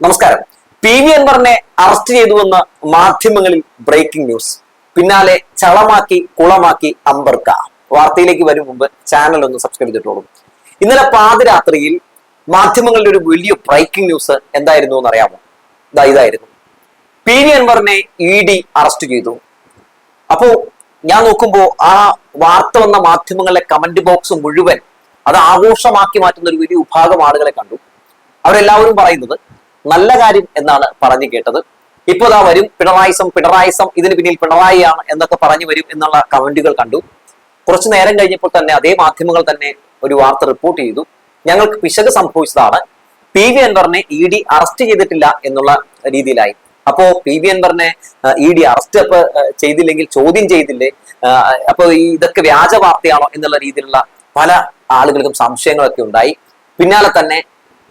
നമസ്കാരം. P V അൻവറിനെ arrest ചെയ്തുവെന്ന് മാധ്യമങ്ങളിൽ ബ്രേക്കിംഗ് ന്യൂസ് പിന്നാലെ ചളമാക്കി കുളമാക്കി അമ്പർക്ക. വാർത്തയിലേക്ക് വരും മുമ്പ് ചാനൽ ഒന്ന് സബ്സ്ക്രൈബ് ചെയ്തിട്ടുള്ളൂ ഇന്നലെ പാതിരാത്രിയിൽ മാധ്യമങ്ങളുടെ ഒരു വലിയ ബ്രേക്കിംഗ് ന്യൂസ് എന്തായിരുന്നു എന്ന് അറിയാമോ ഇതാ ഇതായിരുന്നു. പി വി അൻവറിനെ ഇ ഡി അറസ്റ്റ് ചെയ്തു. അപ്പോ ഞാൻ നോക്കുമ്പോ ആ വാർത്ത വന്ന മാധ്യമങ്ങളിലെ കമന്റ് ബോക്സ് മുഴുവൻ അത് ആഘോഷമാക്കി മാറ്റുന്ന ഒരു വലിയ വിഭാഗം ആളുകളെ കണ്ടു. അവരെല്ലാവരും പറയുന്നത് നല്ല കാര്യം എന്നാണ് പറഞ്ഞു കേട്ടത്. ഇപ്പോൾ ഇതാ വരും. പിണറായിസം പിണറായിസം ഇതിന് പിന്നിൽ പിണറായിയാണ് എന്നൊക്കെ പറഞ്ഞു വരും എന്നുള്ള കമന്റുകൾ കണ്ടു. കുറച്ചു നേരം കഴിഞ്ഞപ്പോൾ തന്നെ അതേ മാധ്യമങ്ങൾ തന്നെ ഒരു വാർത്ത റിപ്പോർട്ട് ചെയ്തു. ഞങ്ങൾക്ക് പിശക് സംഭവിച്ചതാണ്. പി വി അൻവറിനെ ഇ ഡി അറസ്റ്റ് ചെയ്തിട്ടില്ല എന്നുള്ള രീതിയിലായി. അപ്പോ പി വി അൻവറിനെ ഇ ഡി അറസ്റ്റ് അപ്പൊ ചെയ്തില്ലെങ്കിൽ ചോദ്യം ചെയ്തില്ലേ അപ്പൊ ഇതൊക്കെ വ്യാജ വാർത്തയാണോ എന്നുള്ള രീതിയിലുള്ള പല ആളുകൾക്കും സംശയങ്ങളൊക്കെ ഉണ്ടായി. പിന്നാലെ തന്നെ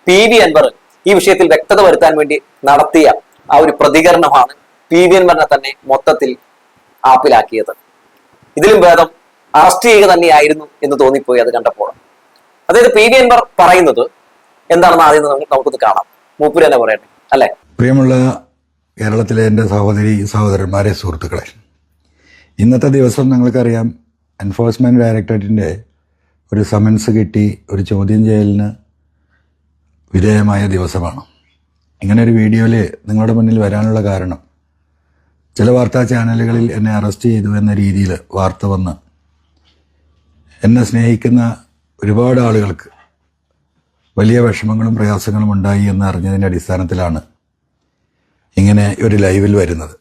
പി വി അൻവർ ഈ വിഷയത്തിൽ വ്യക്തത വരുത്താൻ വേണ്ടി നടത്തിയ ആ ഒരു പ്രതികരണമാണ് പി വി തന്നെ മൊത്തത്തിൽ ആപ്പിലാക്കിയത്. ഇതിലും ഭേദം അറസ്റ്റ് ചെയ്യുക തന്നെയായിരുന്നു എന്ന് തോന്നിപ്പോയി അത് കണ്ടപ്പോൾ. അതായത് പി വി അൻവർ പറയുന്നത് എന്താണെന്ന് ആദ്യം നമുക്ക് നമുക്കൊന്ന് കാണാം. മൂപ്പര് തന്നെ പറയട്ടെ അല്ലെ? പ്രിയമുള്ള കേരളത്തിലെ എന്റെ സഹോദരി സഹോദരന്മാരെ സുഹൃത്തുക്കളെ ഇന്നത്തെ ദിവസം ഞങ്ങൾക്കറിയാം എൻഫോഴ്സ്മെന്റ് ഡയറക്ടറേറ്റിന്റെ ഒരു സമൻസ് കിട്ടി ഒരു ചോദ്യം ചെയ്യലിന് വിധേയമായ ദിവസമാണ്. ഇങ്ങനൊരു വീഡിയോയിൽ നിങ്ങളുടെ മുന്നിൽ വരാനുള്ള കാരണം ചില വാർത്താ ചാനലുകളിൽ എന്നെ അറസ്റ്റ് ചെയ്തു എന്ന രീതിയിൽ വാർത്ത വന്ന് എന്നെ സ്നേഹിക്കുന്ന ഒരുപാട് ആളുകൾക്ക് വലിയ വിഷമങ്ങളും പ്രയാസങ്ങളും ഉണ്ടായി എന്ന് അറിഞ്ഞതിന്റെ അടിസ്ഥാനത്തിലാണ് ഇങ്ങനെ ഒരു ലൈവിൽ വരുന്നത്.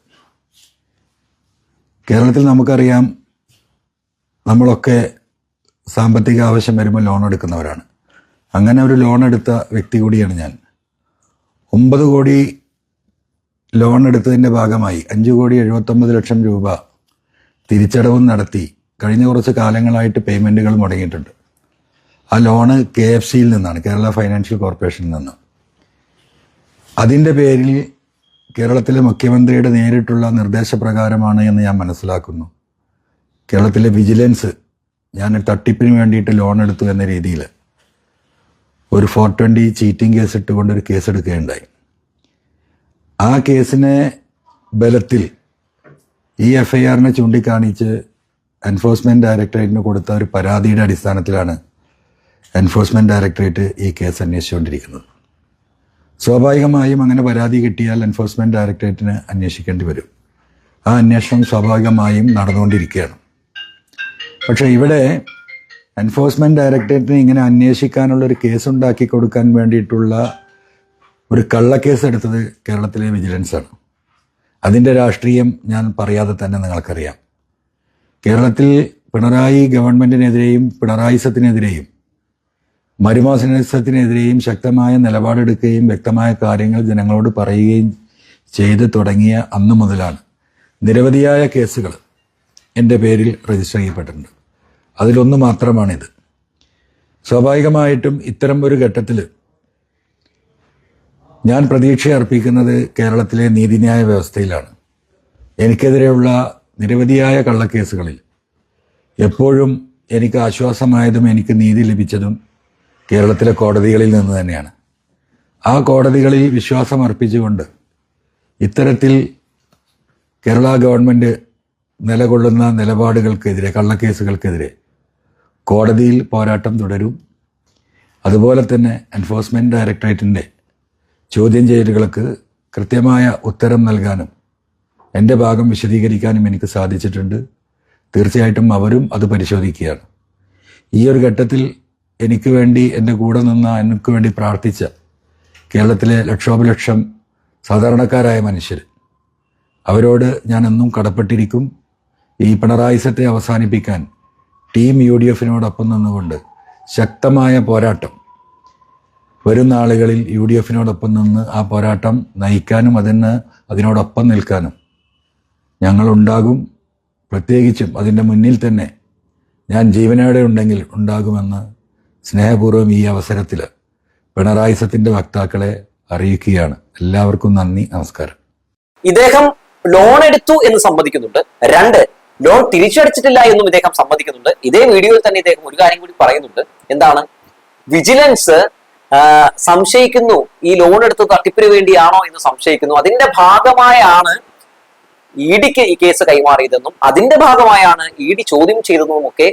കേരളത്തിൽ നമുക്കറിയാം നമ്മളൊക്കെ സാമ്പത്തിക ആവശ്യം വരുമ്പോൾ ലോൺ എടുക്കുന്നവരാണ്. അങ്ങനെ ഒരു ലോൺ എടുത്ത വ്യക്തി കൂടിയാണ് ഞാൻ. ഒമ്പത് കോടി ലോൺ എടുത്തതിന്റെ ഭാഗമായി അഞ്ച് കോടി എഴുപത്തൊമ്പത് ലക്ഷം രൂപ തിരിച്ചടവും നടത്തി കഴിഞ്ഞ കുറച്ച് കാലങ്ങളായിട്ട് പേയ്മെന്റുകൾ മുടങ്ങിയിട്ടുണ്ട്. ആ ലോണ് കെ എഫ് സിയിൽ നിന്നാണ് കേരള ഫൈനാൻഷ്യൽ കോർപ്പറേഷനിൽ നിന്ന്. അതിന്റെ പേരിൽ കേരളത്തിലെ മുഖ്യമന്ത്രിയുടെ നേരിട്ടുള്ള നിർദ്ദേശപ്രകാരമാണ് എന്ന് ഞാൻ മനസ്സിലാക്കുന്നു. കേരളത്തിലെ വിജിലൻസ് ഞാൻ തട്ടിപ്പിന് വേണ്ടിയിട്ട് ലോൺ എടുത്തു എന്ന രീതിയിൽ ഒരു ഫോർ ട്വന്റി ചീറ്റിംഗ് കേസ് ഇട്ടുകൊണ്ട് ഒരു കേസ് എടുക്കുകയുണ്ടായി. ആ കേസിനെ ബലത്തിൽ ഈ എഫ് ഐ ആറിനെ ചൂണ്ടിക്കാണിച്ച് എൻഫോഴ്സ്മെന്റ് ഡയറക്ടറേറ്റിന് കൊടുത്ത ഒരു പരാതിയുടെ അടിസ്ഥാനത്തിലാണ് എൻഫോഴ്സ്മെന്റ് ഡയറക്ടറേറ്റ് ഈ കേസ് അന്വേഷിച്ചുകൊണ്ടിരിക്കുന്നത്. സ്വാഭാവികമായും അങ്ങനെ പരാതി കിട്ടിയാൽ എൻഫോഴ്സ്മെന്റ് ഡയറക്ടറേറ്റിന് അന്വേഷിക്കേണ്ടി വരും. ആ അന്വേഷണം സ്വാഭാവികമായും നടന്നുകൊണ്ടിരിക്കുകയാണ്. പക്ഷേ ഇവിടെ എൻഫോഴ്സ്മെന്റ് ഡയറക്ടറേറ്റിന് ഇങ്ങനെ അന്വേഷിക്കാനുള്ള ഒരു കേസ് ഉണ്ടാക്കി കൊടുക്കാൻ വേണ്ടിയിട്ടുള്ള ഒരു കള്ളക്കേസ് എടുത്തത് കേരളത്തിലെ വിജിലൻസാണ് അതിന്റെ രാഷ്ട്രീയം ഞാൻ പറയാതെ തന്നെ നിങ്ങൾക്കറിയാം. കേരളത്തിൽ പിണറായി ഗവൺമെന്റിനെതിരെയും പിണറായിസത്തിനെതിരെയും മരുമാസത്തിനെതിരെയും ശക്തമായ നിലപാടെടുക്കുകയും വ്യക്തമായ കാര്യങ്ങൾ ജനങ്ങളോട് പറയുകയും ചെയ്ത് തുടങ്ങിയ അന്നു മുതലാണ് നിരവധിയായ കേസുകൾ എന്റെ പേരിൽ രജിസ്റ്റർ ചെയ്യപ്പെട്ടിട്ടുണ്ട്. അതിലൊന്ന് മാത്രമാണിത്. സ്വാഭാവികമായിട്ടും ഇത്തരം ഒരു ഘട്ടത്തിൽ ഞാൻ പ്രതീക്ഷ അർപ്പിക്കുന്നത് കേരളത്തിലെ നീതിന്യായ വ്യവസ്ഥയിലാണ്. എനിക്കെതിരെയുള്ള നിരവധിയായ കള്ളക്കേസുകളിൽ എപ്പോഴും എനിക്ക് ആശ്വാസമായതും എനിക്ക് നീതി ലഭിച്ചതും കേരളത്തിലെ കോടതികളിൽ നിന്ന് തന്നെയാണ്. ആ കോടതികളിൽ വിശ്വാസം അർപ്പിച്ചുകൊണ്ട് ഇത്തരത്തിൽ കേരള ഗവൺമെന്റ് നിലകൊള്ളുന്ന നിലപാടുകൾക്കെതിരെ കള്ളക്കേസുകൾക്കെതിരെ കോടതിയിൽ പോരാട്ടം തുടരും. അതുപോലെ തന്നെ എൻഫോഴ്സ്മെന്റ് ഡയറക്ടറേറ്റിന്റെ ചോദ്യം ചെയ്യലുകൾക്ക് കൃത്യമായ ഉത്തരം നൽകാനും എന്റെ ഭാഗം വിശദീകരിക്കാനും എനിക്ക് സാധിച്ചിട്ടുണ്ട്. തീർച്ചയായിട്ടും അവരും അത് പരിശോധിക്കുകയാണ്. ഈ ഒരു ഘട്ടത്തിൽ എനിക്ക് വേണ്ടി എന്റെ കൂടെ നിന്ന എനിക്ക് വേണ്ടി പ്രാർത്ഥിച്ച കേരളത്തിലെ ലക്ഷോപലക്ഷം സാധാരണക്കാരായ മനുഷ്യർ അവരോട് ഞാൻ എന്നും കടപ്പെട്ടിരിക്കും. ഈ പിണറായിസത്തെ അവസാനിപ്പിക്കാൻ ടീം യു ഡി എഫിനോടൊപ്പം നിന്നുകൊണ്ട് ശക്തമായ പോരാട്ടം. വരുന്ന ആളുകളിൽ യു ഡി എഫിനോടൊപ്പം നിന്ന് ആ പോരാട്ടം നയിക്കാനും അതിന് അതിനോടൊപ്പം നിൽക്കാനും ഞങ്ങളുണ്ടാകും. പ്രത്യേകിച്ചും അതിന്റെ മുന്നിൽ തന്നെ ഞാൻ ജീവനോടെ ഉണ്ടെങ്കിൽ ഉണ്ടാകുമെന്ന് സ്നേഹപൂർവം ഈ അവസരത്തിൽ പിണറായി സത്തിന്റെ വക്താക്കളെ അറിയിക്കുകയാണ്. എല്ലാവർക്കും നന്ദി നമസ്കാരം. ഇദ്ദേഹം ലോൺ എടുത്തു എന്ന് സമ്മതിക്കുന്നുണ്ട്. രണ്ട് ലോൺ തിരിച്ചടിച്ചിട്ടില്ല എന്നും ഇദ്ദേഹം സമ്മതിക്കുന്നുണ്ട്. ഇതേ വീഡിയോയിൽ തന്നെ ഇദ്ദേഹം ഒരു കാര്യം കൂടി പറയുന്നുണ്ട്. എന്താണ്? വിജിലൻസ് സംശയിക്കുന്നു. ഈ ലോൺ എടുത്ത് തട്ടിപ്പിന് വേണ്ടിയാണോ എന്ന് സംശയിക്കുന്നു. അതിന്റെ ഭാഗമായാണ് ഇ ഡിക്ക് ഈ കേസ് കൈമാറിയതെന്നും അതിന്റെ ഭാഗമായാണ് ഇ ഡി ചോദ്യം ചെയ്തതെന്നും ഒക്കെ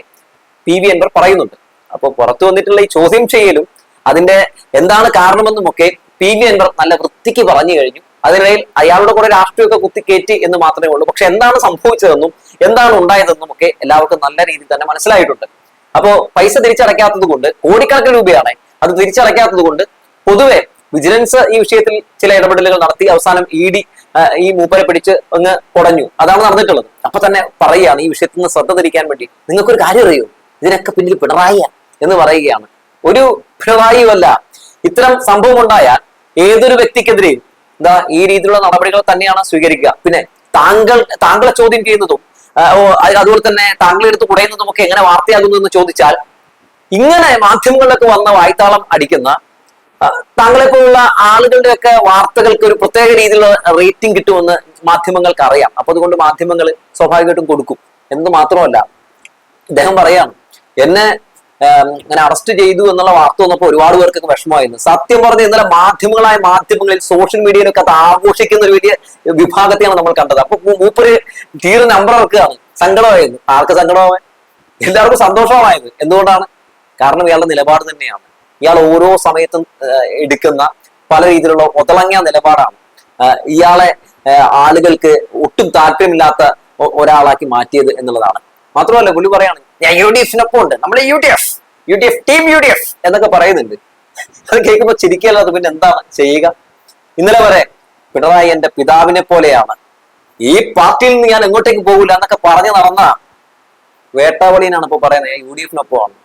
പി വി അൻവർ പറയുന്നുണ്ട്. അപ്പോൾ പുറത്തു വന്നിട്ടുള്ള ഈ ചോദ്യം ചെയ്യലും അതിന്റെ എന്താണ് കാരണമെന്നും ഒക്കെ പി വി അൻവർ നല്ല വൃത്തിക്ക് പറഞ്ഞു കഴിഞ്ഞു. അതിനിടയിൽ അയാളുടെ കൂടെ രാഷ്ട്രീയമൊക്കെ കുത്തിക്കേറ്റി എന്ന് മാത്രമേ ഉള്ളൂ. പക്ഷെ എന്താണ് സംഭവിച്ചതെന്നും എന്താണ് ഉണ്ടായതെന്നും ഒക്കെ എല്ലാവർക്കും നല്ല രീതിയിൽ തന്നെ മനസ്സിലായിട്ടുണ്ട്. അപ്പോ പൈസ തിരിച്ചടയ്ക്കാത്തത് കൊണ്ട് കോടിക്കണക്കിന് രൂപയാണ് അത് തിരിച്ചടയ്ക്കാത്തത് കൊണ്ട് പൊതുവെ വിജിലൻസ് ഈ വിഷയത്തിൽ ചില ഇടപെടലുകൾ നടത്തി അവസാനം ഇ ഡി ഈ മൂപ്പരെ പിടിച്ച് ഒന്ന് കുടഞ്ഞു അതാണ് നടന്നിട്ടുള്ളത്. അപ്പൊ തന്നെ പറയുകയാണ് ഈ വിഷയത്തിൽ നിന്ന് ശ്രദ്ധ തിരിക്കാൻ വേണ്ടി നിങ്ങൾക്കൊരു കാര്യം അറിയോ? ഇതിനൊക്കെ പിന്നിൽ പിണറായി എന്ന് പറയുകയാണ്. ഒരു പിണറായിയുമല്ല. ഇത്തരം സംഭവം ഉണ്ടായാൽ ഏതൊരു വ്യക്തിക്കെതിരെയും എന്താ ഈ രീതിയിലുള്ള നടപടികൾ തന്നെയാണ് സ്വീകരിക്കുക. പിന്നെ താങ്കൾ താങ്കളെ ചോദ്യം ചെയ്യുന്നതും അതുപോലെ തന്നെ കുടയുന്നതും നമുക്ക് എങ്ങനെ വാർത്തയാകുന്നു എന്ന് ചോദിച്ചാൽ ഇങ്ങനെ മാധ്യമങ്ങളിലൊക്കെ വന്ന വായ്ത്താളം അടിക്കുന്ന താങ്കളെ പോലുള്ള ആളുകളുടെ ഒക്കെ വാർത്തകൾക്ക് ഒരു പ്രത്യേക രീതിയിലുള്ള റേറ്റിംഗ് കിട്ടുമെന്ന് മാധ്യമങ്ങൾക്ക് അറിയാം. അപ്പൊ അതുകൊണ്ട് മാധ്യമങ്ങൾ സ്വാഭാവികമായിട്ടും കൊടുക്കും. എന്ന് മാത്രമല്ല അദ്ദേഹം പറയാം എന്നെ ഇങ്ങനെ അറസ്റ്റ് ചെയ്തു എന്നുള്ള വാർത്ത വന്നപ്പോൾ ഒരുപാട് പേർക്കൊക്കെ വിഷമമായിരുന്നു. സത്യം പറഞ്ഞ ഇന്നലെ മാധ്യമങ്ങളായ മാധ്യമങ്ങളിൽ സോഷ്യൽ മീഡിയയിലൊക്കെ അത് ആഘോഷിക്കുന്ന ഒരു വലിയ വിഭാഗത്തെയാണ് നമ്മൾ കണ്ടത്. അപ്പൊ മൂപ്പര് തീരെ നമ്പർ ഇറക്കുകയാണ്. സങ്കടമായിരുന്നു. ആർക്ക് സങ്കടമാവാൻ എല്ലാവർക്കും സന്തോഷമായത് എന്തുകൊണ്ടാണ്? കാരണം ഇയാളുടെ നിലപാട് തന്നെയാണ്. ഇയാൾ ഓരോ സമയത്തും എടുക്കുന്ന പല രീതിയിലുള്ള ഒതളങ്ങിയ നിലപാടാണ്. ഇയാളെ ആളുകൾക്ക് ഒട്ടും താല്പര്യമില്ലാത്ത ഒരാളാക്കി മാറ്റിയത് എന്നുള്ളതാണ്. മാത്രമല്ല പുള്ളി പറയാണ് ഞാൻ യു ഡി എഫിനൊപ്പം ഉണ്ട്. നമ്മുടെ U D F U D F team U D F എന്നൊക്കെ പറയുന്നുണ്ട്. അത് കേൾക്കുമ്പോൾ ചിരിക്കല്ലാതെ പിന്നെ എന്താണ് ചെയ്യുക? ഇന്നലെ വരെ പിണറായി എന്റെ പിതാവിനെ പോലെയാണ്. ഈ പാർട്ടിയിൽ നിന്ന് ഞാൻ എങ്ങോട്ടേക്ക് പോകില്ല എന്നൊക്കെ പറഞ്ഞു നടന്ന വേട്ടാവളിനാണ് ഇപ്പൊ പറയുന്നത്. യു ഡി എഫിനൊപ്പമാണ്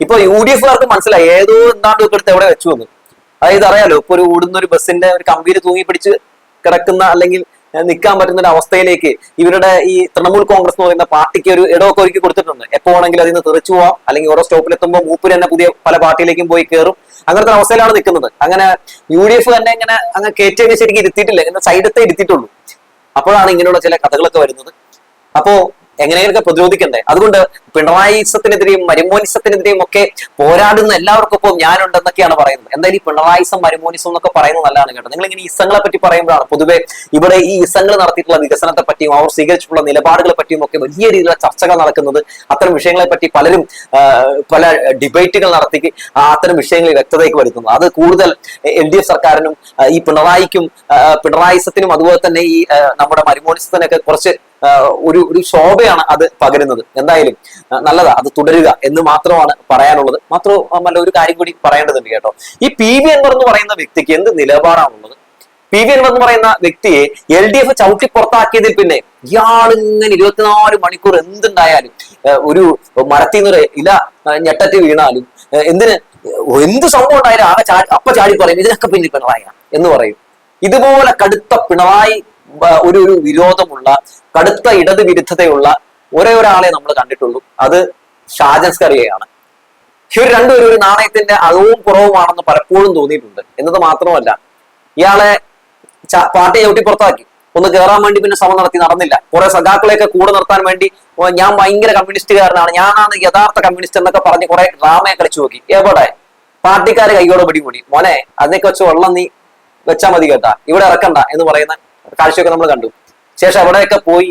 ഇപ്പൊ യു ഡി എഫുകാർക്ക് മനസ്സിലായി. ഏതോ എന്താണ്ട് ഒക്കെ എവിടെ വെച്ചു എന്ന്. അതായത് അറിയാലോ ഇപ്പൊ ഒരു ഓടുന്ന ഒരു ബസ്സിന്റെ ഒരു കമ്പിയിൽ തൂങ്ങി പിടിച്ച് കിടക്കുന്ന അല്ലെങ്കിൽ നിൽക്കാൻ പറ്റുന്ന ഒരു അവസ്ഥയിലേക്ക് ഇവരുടെ ഈ തൃണമൂൽ കോൺഗ്രസ് എന്ന് പറയുന്ന പാർട്ടിക്ക് ഒരു ഇടമൊക്കെ ഒരുക്കി കൊടുത്തിട്ടുണ്ട്. എപ്പോ ആണെങ്കിൽ അതിൽ നിന്ന് തെറിച്ചു പോവാം. അല്ലെങ്കിൽ ഓരോ സ്റ്റോപ്പിലെത്തുമ്പോൾ മൂപ്പര് തന്നെ പുതിയ പല പാർട്ടിയിലേക്കും പോയി കയറും അങ്ങനത്തെ അവസ്ഥയിലാണ് നിൽക്കുന്നത്. അങ്ങനെ യു ഡി എഫ് തന്നെ ഇങ്ങനെ അങ്ങ് കയറ്റി ശരിക്കും ഇരുത്തിയിട്ടില്ല. എന്ന സൈഡത്തെ ഇരുത്തിയിട്ടുള്ളൂ. അപ്പോഴാണ് ഇങ്ങനെയുള്ള ചില കഥകളൊക്കെ വരുന്നത്. അപ്പോ എങ്ങനെയൊക്കെ പ്രതിരോധിക്കണ്ടേ? അതുകൊണ്ട് പിണറായിസത്തിനെതിരെയും മരുമോനിസത്തിനെതിരെയും ഒക്കെ പോരാടുന്ന എല്ലാവർക്കൊപ്പം ഞാനുണ്ടെന്നൊക്കെയാണ് പറയുന്നത്. എന്തായാലും ഈ പിണറായിസം മരുമോനിസം എന്നൊക്കെ പറയുന്നത് നല്ലതാണ് കേട്ടോ. നിങ്ങൾ ഇങ്ങനെ ഇസങ്ങളെ പറ്റി പറയുമ്പോഴാണ് പൊതുവെ ഇവിടെ ഈ ഇസങ്ങൾ നടത്തിയിട്ടുള്ള വികസനത്തെ പറ്റിയും അവർ സ്വീകരിച്ചിട്ടുള്ള നിലപാടുകളെ പറ്റിയും ഒക്കെ വലിയ രീതിയിലുള്ള ചർച്ചകൾ നടക്കുന്നത് അത്തരം വിഷയങ്ങളെ പറ്റി പലരും പല ഡിബേറ്റുകൾ നടത്തി അത്തരം വിഷയങ്ങളിൽ വ്യക്തതയ്ക്ക് വരുത്തുന്നത് അത് കൂടുതൽ എൽ ഡി എഫ് സർക്കാരിനും ഈ പിണറായിക്കും പിണറായിസത്തിനും അതുപോലെ തന്നെ ഈ നമ്മുടെ മരുമോനിസത്തിനൊക്കെ കുറച്ച് ഒരു ഒരു ശോഭയാണ് അത് പകരുന്നത്. എന്തായാലും നല്ലതാ അത് തുടരുക എന്ന് മാത്രമാണ് പറയാനുള്ളത്. മാത്രമല്ല ഒരു കാര്യം കൂടി പറയേണ്ടതുണ്ട് കേട്ടോ. ഈ പി വി അൻവർ എന്ന് പറയുന്ന വ്യക്തിക്ക് എന്ത് നിലപാടാണുള്ളത്? പി വി അൻവർ എന്ന് പറയുന്ന വ്യക്തിയെ എൽ ഡി എഫ് ചവിട്ടി പുറത്താക്കിയതിൽ പിന്നെ ഇയാൾ ഇങ്ങനെ ഇരുപത്തിനാല് മണിക്കൂർ എന്തുണ്ടായാലും ഒരു മരത്തിൽ നിന്ന് ഇല ഞെട്ടറ്റ് വീണാലും എന്തിന് എന്ത് സംഭവം ഉണ്ടായാലും ആകെ ചാടി അപ്പ ചാടി പറയും ഇതിനൊക്കെ പിന്നിൽ പിണറായി എന്ന് പറയും. ഇതുപോലെ കടുത്ത പിണറായി ഒരു ഒരു വിരോധമുള്ള കടുത്ത ഇടത് വിരുദ്ധതയുള്ള ഒരേ ഒരാളെ നമ്മൾ കണ്ടിട്ടുള്ളൂ. അത് ഷാജൻ സ്കറിയയാണ് ഇവർ രണ്ടുപേരും ഒരു നാണയത്തിന്റെ അകവും കുറവുമാണെന്ന് പലപ്പോഴും തോന്നിയിട്ടുണ്ട്. എന്നത് മാത്രമല്ല ഇയാളെ പാർട്ടി ചവിട്ടി പുറത്താക്കി. ഒന്ന് കയറാൻ വേണ്ടി പിന്നെ ശ്രമം നടത്തി നടന്നില്ല. കുറെ സഖാക്കളെയൊക്കെ കൂടെ നിർത്താൻ വേണ്ടി ഞാൻ ഭയങ്കര കമ്മ്യൂണിസ്റ്റുകാരനാണ്. ഞാനാണ് യഥാർത്ഥ കമ്മ്യൂണിസ്റ്റ് എന്നൊക്കെ പറഞ്ഞ് കുറെ ഡ്രാമയെ കളിച്ചു നോക്കി. എവിടെ? പാർട്ടിക്കാര് കൈയോടെ പിടികൂടി മോനെ അതിനൊക്കെ വെച്ച് വെള്ളം നീ വെച്ചാൽ മതി കേട്ടാ. ഇവിടെ ഇറക്കണ്ട എന്ന് പറയുന്ന കാഴ്ചയൊക്കെ നമ്മൾ കണ്ടു. ശേഷം അവിടെയൊക്കെ പോയി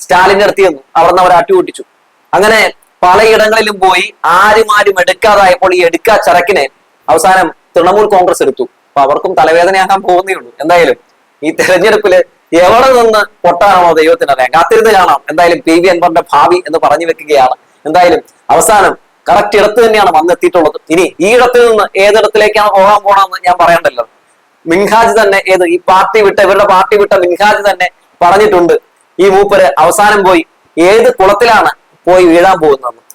സ്റ്റാലിൻ അടുത്ത് അവിടെ അവിടുന്ന് അവർ അട്ടുപൊട്ടിച്ചു അങ്ങനെ പലയിടങ്ങളിലും പോയി ആരും ആരും എടുക്കാതായപ്പോൾ ഈ എടുക്കാ ചരക്കിനെ അവസാനം തൃണമൂൽ കോൺഗ്രസ് എടുത്തു. അപ്പൊ അവർക്കും തലവേദനയാകാൻ പോകുന്നേ ഉള്ളൂ. എന്തായാലും ഈ തെരഞ്ഞെടുപ്പിൽ എവിടെ നിന്ന് പൊട്ടാനാണോ ദൈവത്തിനറിയാം കാത്തിരുന്ന് കാണാം. എന്തായാലും പി വി അൻവറിന്റെ ഭാവി എന്ന് പറഞ്ഞു വെക്കുകയാണ്. എന്തായാലും അവസാനം കറക്റ്റ് ഇടത്ത് തന്നെയാണ് വന്നെത്തിയിട്ടുള്ളത്. ഇനി ഈ ഇടത്തിൽ നിന്ന് ഏതിടത്തിലേക്കാണ് പോകാൻ പോകണമെന്ന് ഞാൻ പറയണ്ടല്ലോ. മിൻഹാജ് തന്നെ ഏത് ഈ പാർട്ടി വിട്ട ഇവരുടെ പാർട്ടി വിട്ട മിൻഹാജ് തന്നെ പറഞ്ഞിട്ടുണ്ട്. ഈ മൂപ്പര് അവസാനം പോയി ഏത് കുളത്തിലാണ് പോയി വീഴാൻ പോകുന്നതെന്ന്